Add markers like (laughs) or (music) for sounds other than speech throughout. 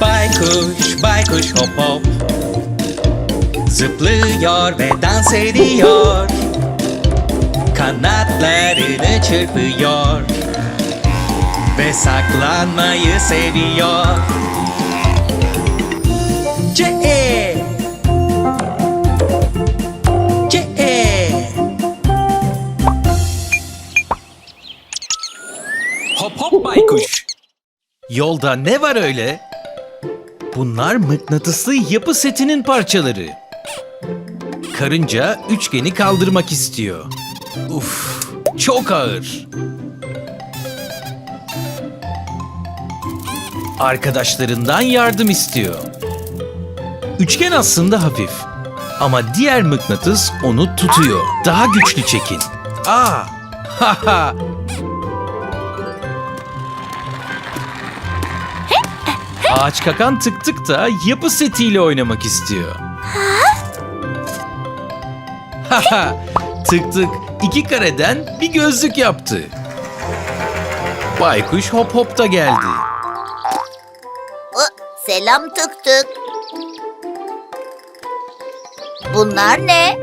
Baykuş, baykuş hop hop. Zıplıyor ve dans ediyor. Kanatlarını çırpıyor. Ve saklanmayı seviyor Yolda ne var öyle? Bunlar mıknatıslı yapı setinin parçaları. Karınca üçgeni kaldırmak istiyor. Uf, çok ağır. Arkadaşlarından yardım istiyor. Üçgen aslında hafif. Ama diğer mıknatıs onu tutuyor. Daha güçlü çekin. Aa! Ha ha! Ağaç kakan tık tık da yapı setiyle oynamak istiyor. Haha, tık tık iki kareden bir gözlük yaptı. Baykuş hop hop da geldi. Selam tık tık. Bunlar ne?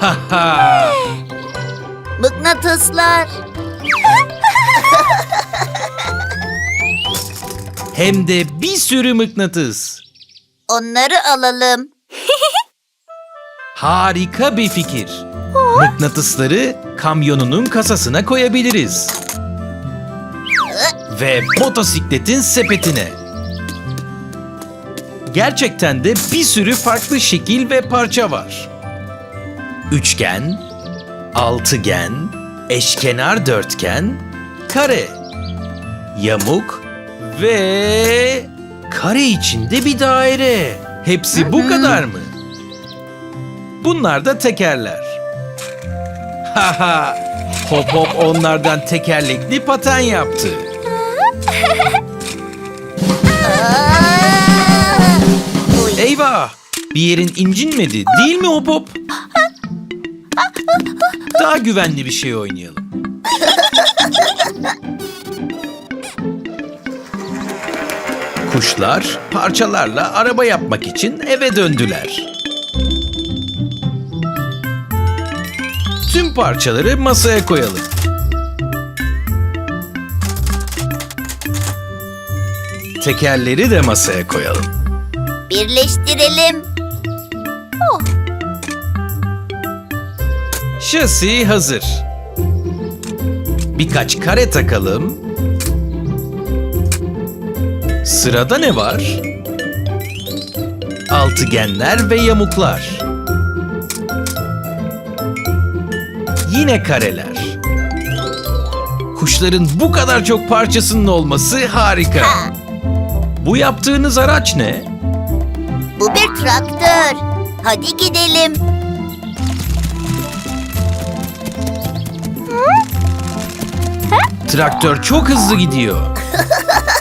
Haha, Mıknatıslar. (laughs) hem de bir sürü mıknatıs. Onları alalım. Harika bir fikir. Mıknatısları kamyonunun kasasına koyabiliriz. Ve motosikletin sepetine. Gerçekten de bir sürü farklı şekil ve parça var. Üçgen, altıgen, eşkenar dörtgen, kare, yamuk ve kare içinde bir daire. Hepsi bu kadar mı? Bunlar da tekerler. Haha, hop hop onlardan tekerlekli paten yaptı. Eyvah! Bir yerin incinmedi değil mi hop hop? Daha güvenli bir şey oynayalım. Kuşlar parçalarla araba yapmak için eve döndüler. Tüm parçaları masaya koyalım. Tekerleri de masaya koyalım. Birleştirelim. Şasi hazır. Birkaç kare takalım. Sırada ne var? Altıgenler ve yamuklar. Yine kareler. Kuşların bu kadar çok parçasının olması harika. Bu yaptığınız araç ne? Bu bir traktör. Hadi gidelim. Traktör çok hızlı gidiyor. (laughs)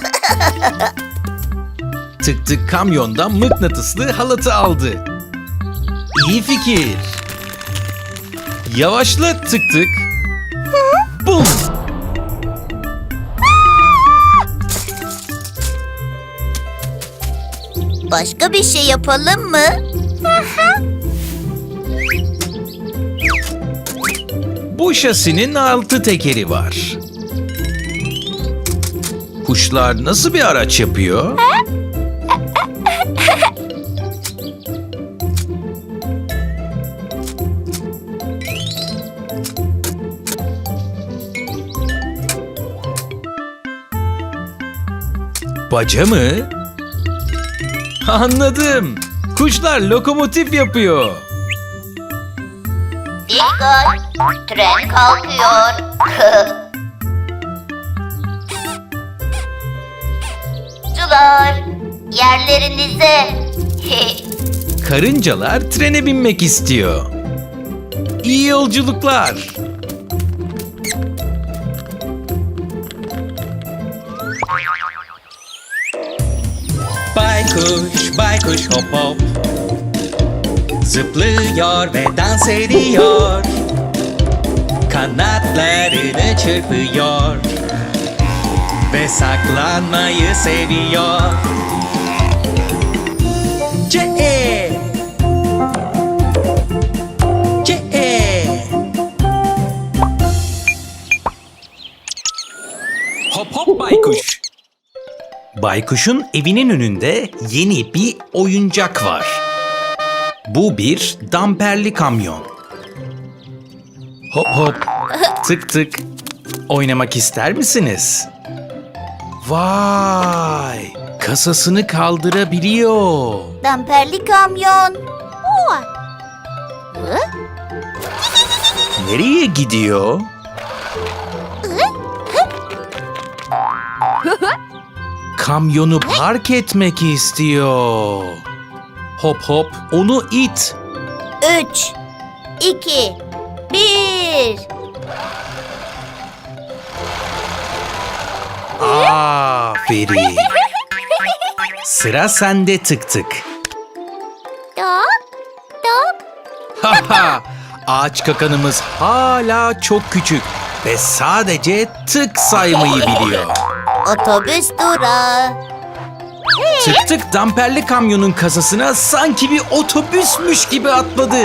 (laughs) tık tık kamyondan mıknatıslı halatı aldı. İyi fikir. Yavaşla tık tık. Bum. Başka bir şey yapalım mı? Bu şasinin altı tekeri var. Kuşlar nasıl bir araç yapıyor? Baca mı? Anladım. Kuşlar lokomotif yapıyor. Dikkat! Tren kalkıyor. (laughs) Sular, yerlerinize. (laughs) Karıncalar trene binmek istiyor. İyi yolculuklar. Baykuş, baykuş hop hop Zıplıyor ve dans ediyor Kanatlarını çırpıyor Ve saklanmayı seviyor C-E C-E Hop hop baykuş Baykuş'un evinin önünde yeni bir oyuncak var. Bu bir damperli kamyon. Hop hop, tık tık. Oynamak ister misiniz? Vay, kasasını kaldırabiliyor. Damperli kamyon. Nereye gidiyor? Kamyonu park etmek istiyor. Hop hop, onu it. Üç, iki, bir. Aferin. Sıra sende tık tık. Dok, dok. Haha, ağaç kakanımız hala çok küçük ve sadece tık saymayı biliyor. Otobüs durağı. Tık tık damperli kamyonun kasasına sanki bir otobüsmüş gibi atladı.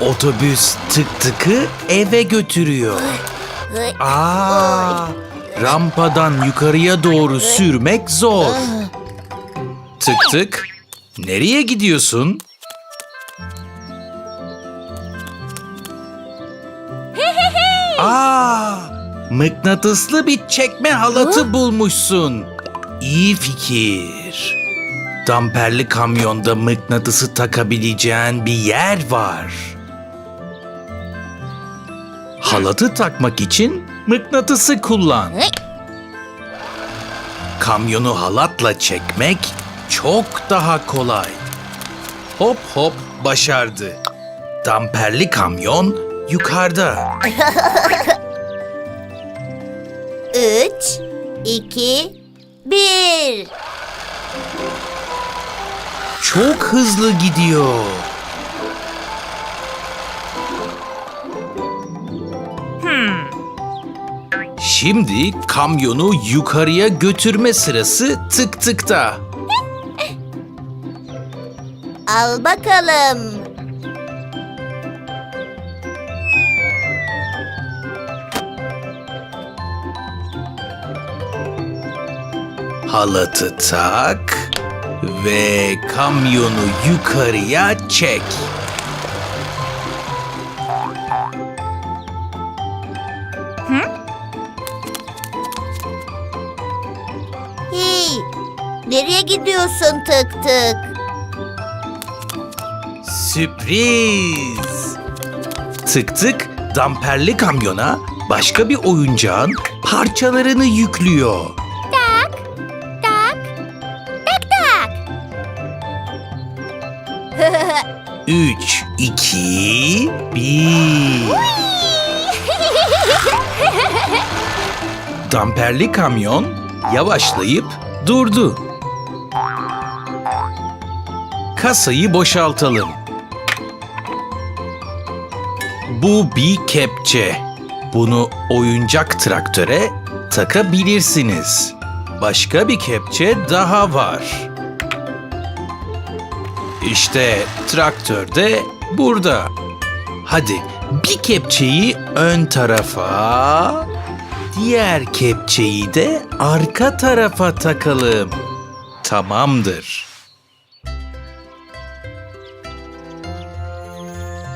Otobüs tık tıkı eve götürüyor. Aa, rampadan yukarıya doğru sürmek zor. Tık tık, nereye gidiyorsun? Aa, mıknatıslı bir çekme halatı bulmuşsun. İyi fikir. Damperli kamyonda mıknatısı takabileceğin bir yer var. Halatı takmak için mıknatısı kullan. Kamyonu halatla çekmek çok daha kolay. Hop hop başardı. Damperli kamyon yukarıda. (laughs) Üç, iki, bir. Çok hızlı gidiyor. Şimdi kamyonu yukarıya götürme sırası tık tıkta. Al bakalım. Halatı tak ve kamyonu yukarıya çek. Nereye gidiyorsun tık tık? Sürpriz! Tık tık damperli kamyona başka bir oyuncağın parçalarını yüklüyor. Tak, tak, tak. 3, 2, 1. Damperli kamyon yavaşlayıp durdu. Kasayı boşaltalım. Bu bir kepçe. Bunu oyuncak traktöre takabilirsiniz. Başka bir kepçe daha var. İşte traktör de burada. Hadi bir kepçeyi ön tarafa, diğer kepçeyi de arka tarafa takalım. Tamamdır.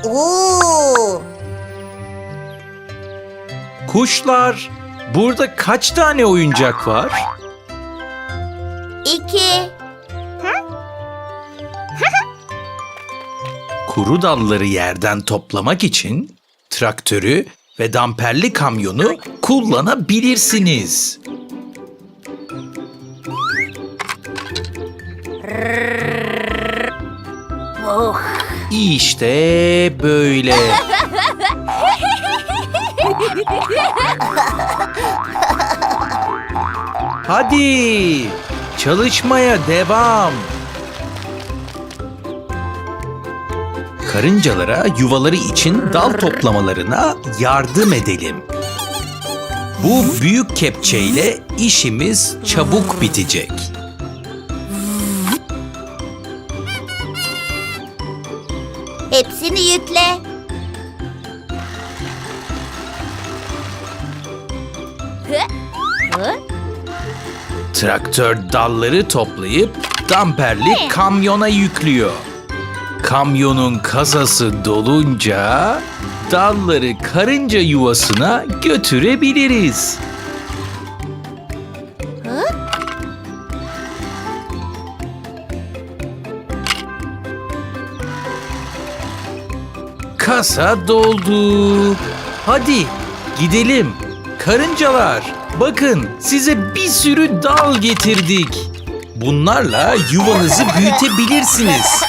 Oo, Kuşlar, burada kaç tane oyuncak var? iki, (laughs) Kuru dalları yerden toplamak için traktörü ve damperli kamyonu kullanabilirsiniz. oh. İşte böyle. Hadi çalışmaya devam. Karıncalara yuvaları için dal toplamalarına yardım edelim. Bu büyük kepçeyle işimiz çabuk bitecek. Hepsini yükle. Traktör dalları toplayıp damperli kamyona yüklüyor. Kamyonun kasası dolunca dalları karınca yuvasına götürebiliriz. Kasa doldu. Hadi gidelim. Karıncalar, bakın size bir sürü dal getirdik. Bunlarla yuvanızı büyütebilirsiniz.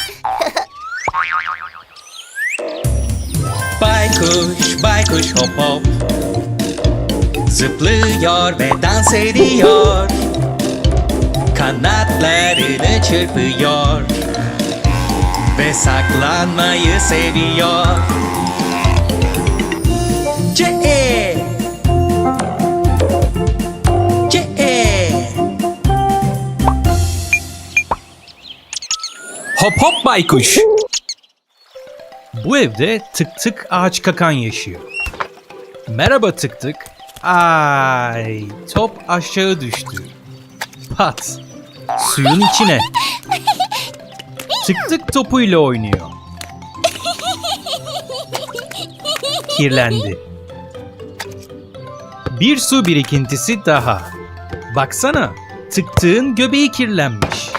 Baykuş, baykuş hop hop Zıplıyor ve dans ediyor Kanatlarını çırpıyor Ve saklanmayı seviyor C-E Hop hop baykuş. Bu evde tık tık ağaç kakan yaşıyor. Merhaba tık tık. Ay, top aşağı düştü. Pat. Suyun içine. Tık tık topuyla oynuyor. Kirlendi. Bir su birikintisi daha. Baksana, tık tıkın göbeği kirlenmiş.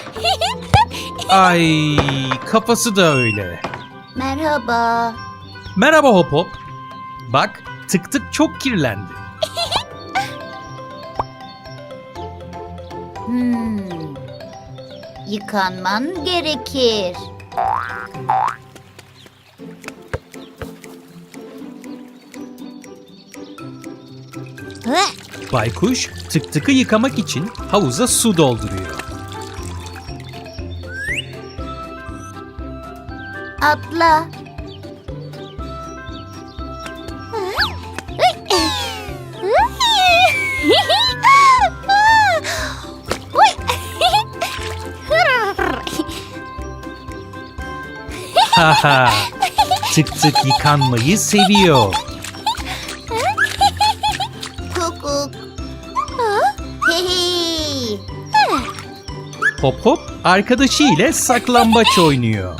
Ay, kafası da öyle. Merhaba. Merhaba Hop Hop. Bak, tık tık çok kirlendi. Hmm. Yıkanman gerekir. Baykuş tık tıkı yıkamak için havuza su dolduruyor. Atla. Haha. (laughs) tık tık yıkanmayı seviyor. Kukuk. Hehe. Hop Hop arkadaşı ile saklambaç oynuyor.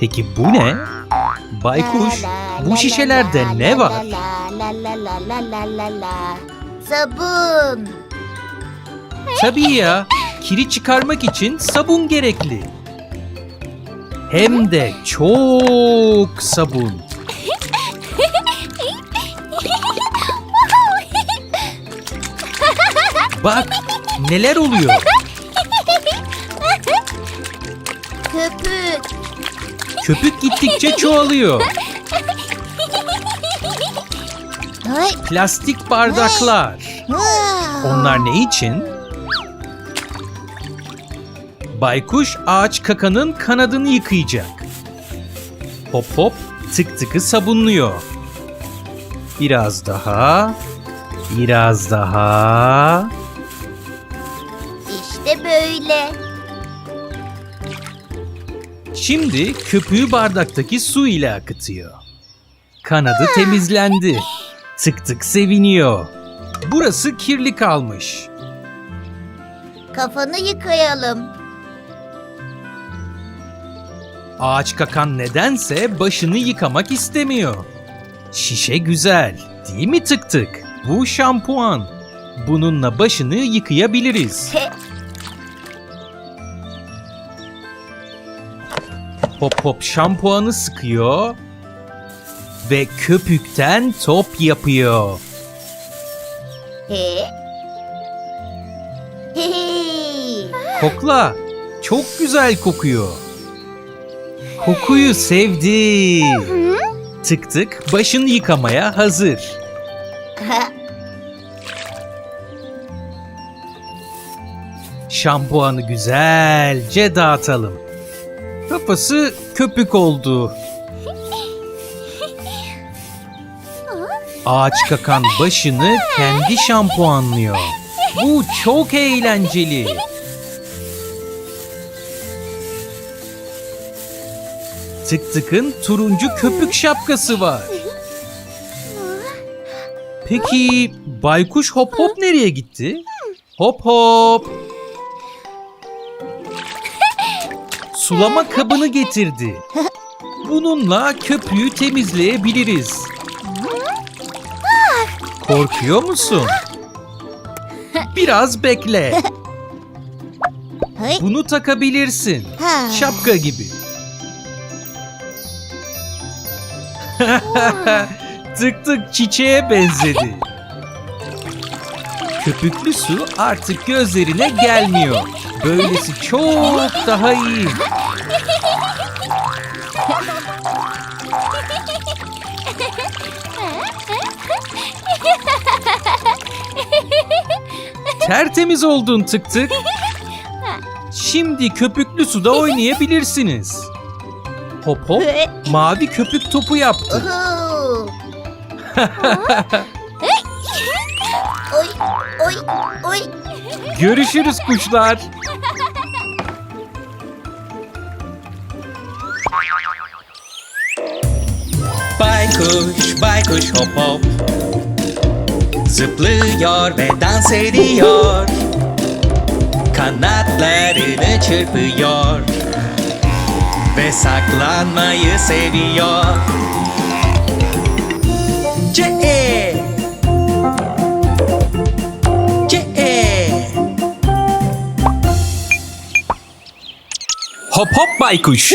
Peki bu ne? Baykuş, bu şişelerde ne var? Sabun. Tabii ya, kiri çıkarmak için sabun gerekli. Hem de çok sabun. Bak, neler oluyor? Köpük. Köpük gittikçe çoğalıyor. Plastik bardaklar. Onlar ne için? Baykuş ağaç kakanın kanadını yıkayacak. Hop hop tık tıkı sabunluyor. Biraz daha. Biraz daha. İşte böyle. Şimdi köpüğü bardaktaki su ile akıtıyor. Kanadı temizlendi. Tık tık seviniyor. Burası kirli kalmış. Kafanı yıkayalım. Ağaç kakan nedense başını yıkamak istemiyor. Şişe güzel, değil mi tık tık? Bu şampuan. Bununla başını yıkayabiliriz. Hop hop şampuanı sıkıyor ve köpükten top yapıyor. Kokla. Çok güzel kokuyor. Kokuyu sevdi. Tık tık başını yıkamaya hazır. (laughs) Şampuanı güzelce dağıtalım. Kafası köpük oldu. Ağaç kakan başını kendi şampuanlıyor. Bu çok eğlenceli. Tık tıkın turuncu köpük şapkası var. Peki baykuş hop hop nereye gitti? Hop hop. Sulama kabını getirdi. Bununla köpüğü temizleyebiliriz. Korkuyor musun? Biraz bekle. Bunu takabilirsin. Şapka gibi. (laughs) tık tık çiçeğe benzedi. Köpüklü su artık gözlerine gelmiyor. Böylesi çok daha iyi. Tertemiz oldun tık tık. Şimdi köpüklü suda oynayabilirsiniz. Hop hop mavi köpük topu yaptı. (laughs) Oy, oy, oy. Görüşürüz kuşlar. Baykuş, baykuş hop hop Zıplıyor ve dans ediyor Kanatlarını çırpıyor Ve saklanmayı seviyor C-E C-E Hop hop baykuş.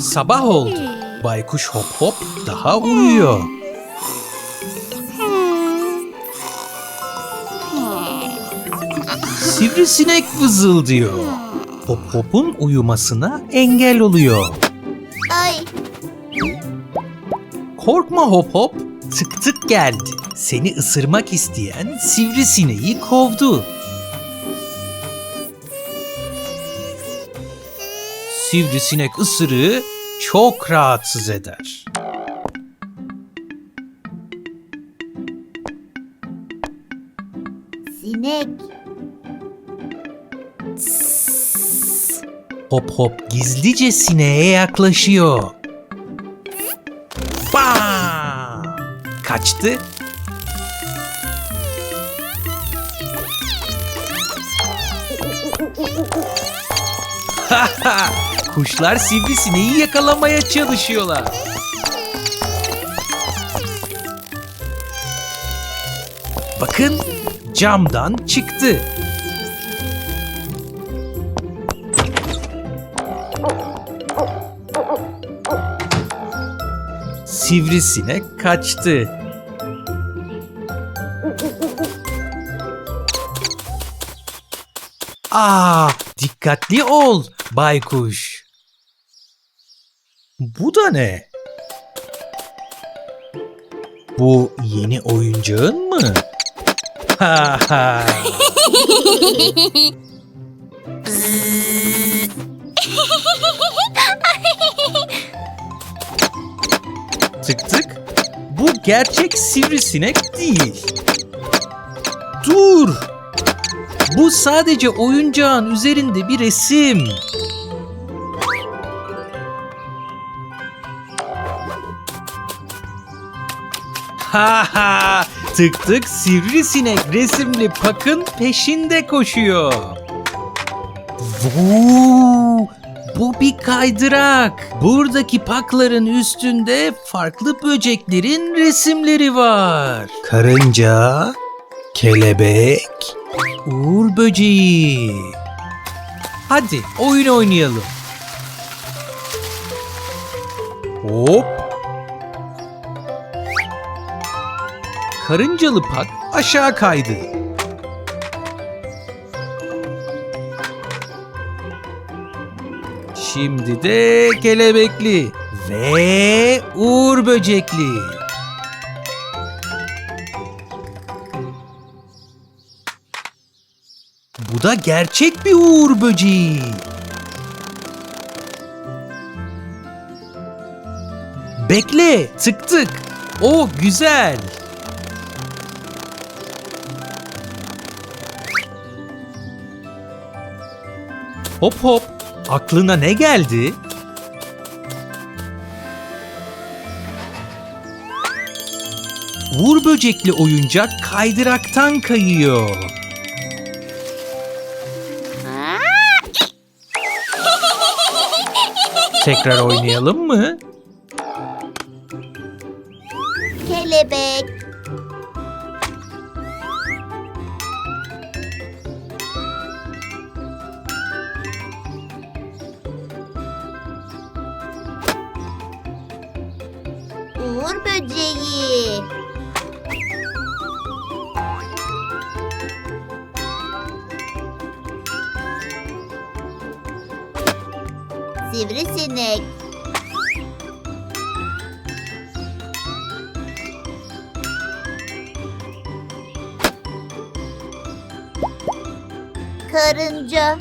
Sabah oldu. Baykuş hop hop daha uyuyor. Sivrisinek vızıldıyor. Hop hopun uyumasına engel oluyor. Ay. Korkma hop hop. Tık tık geldi. Seni ısırmak isteyen sivrisineği kovdu. Sivrisinek ısırığı çok rahatsız eder. Sinek. Hop hop gizlice sineğe yaklaşıyor. Bam! Kaçtı. (laughs) Kuşlar sivrisineği yakalamaya çalışıyorlar. Bakın camdan çıktı. Sivrisinek kaçtı. Aa, dikkatli ol baykuş. Bu da ne? Bu yeni oyuncağın mı? Ha ha. (laughs) Tık tık. Bu gerçek sivrisinek değil. Dur. Bu sadece oyuncağın üzerinde bir resim. Ha ha! Tık tık sivrisinek resimli pakın peşinde koşuyor. Vuu! Bu bir kaydırak. Buradaki pakların üstünde farklı böceklerin resimleri var. Karınca, kelebek, uğur böceği. Hadi oyun oynayalım. Hop. Karıncalı pak aşağı kaydı. Şimdi de kelebekli ve uğur böcekli. Bu da gerçek bir uğur böceği. Bekle, tık tık. O güzel. Hop hop. Aklına ne geldi? Uğur böcekli oyuncak kaydıraktan kayıyor. Tekrar oynayalım mı? Kelebek. Sivrisinek. Karınca.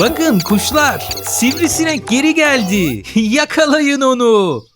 Bakın kuşlar, sivrisinek geri geldi. (laughs) Yakalayın onu.